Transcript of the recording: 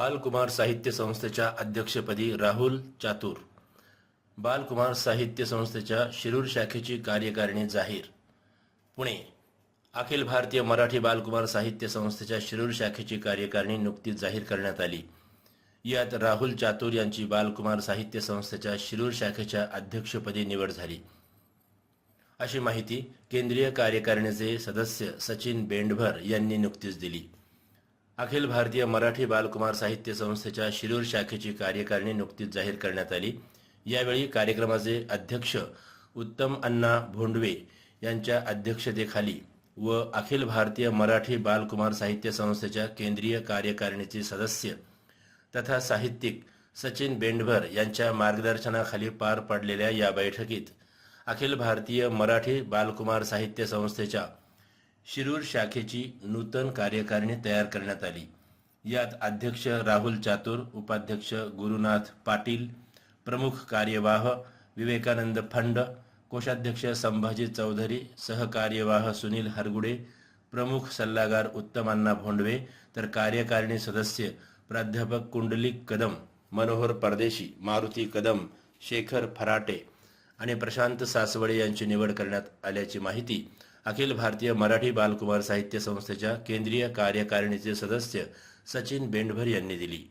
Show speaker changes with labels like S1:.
S1: बालकुमार साहित्य संस्थेच्या अध्यक्षपदी राहुल चातुर. बालकुमार साहित्य संस्थेच्या शिरूर शाखेची कार्यकारिणी जाहीर. पुणे. अखिल भारतीय मराठी बालकुमार साहित्य संस्थेच्या शिरूर शाखेची कार्यकारिणी नुकतीच जाहीर करण्यात आली. यात राहुल चातुर यांची बालकुमार साहित्य संस्थेच्या शिरूर शाखेच्या अध्यक्षपदी निवड झाली. अशी माहिती केंद्रीय कार्यकारिणीचे सदस्य सचिन बेंडभर यांनी नुकतीच दिली. अखिल भारतीय मराठी बालकुमार साहित्य संस्थेच्या शिरूर शाखेची कार्यकारिणी नुकतीच जाहीर करण्यात आली. यावेळी कार्यक्रमाचे अध्यक्ष उत्तम अण्णा भोंडवे यांच्या अध्यक्षतेखाली व अखिल भारतीय मराठी बालकुमार साहित्य संस्थेच्या केंद्रीय कार्यकारिणीचे सदस्य तथा साहित्यिक सचिन बेंडभर यांच्या मार्गदर्शनाखाली पार पडलेल्या या बैठकीत अखिल भारतीय मराठी बालकुमार साहित्य संस्थेच्या शिरूर शाखेची नूतन कार्यकारिणी तयार करण्यात आली. यात अध्यक्ष राहुल चातुर उपाध्यक्ष गुरुनाथ पाटील प्रमुख कार्यवाह विवेकानंद फंड कोषाध्यक्ष संभाजी चौधरी सहकार्यवाह सुनील हरगुडे प्रमुख सल्लागार उत्तमांना भोंडवे तर कार्यकारिणी सदस्य प्राध्यापक कुंडलिक कदम मनोहर परदेशी मारुती कदम शेखर फराटे आणि प्रशांत सासवडे यांची निवड करण्यात आल्याची माहिती अखिल भारतीय मराठी बालकुमार साहित्य संस्थेच्या केंद्रीय कार्यकारिणीचे सदस्य सचिन बेंडभर यांनी दिली.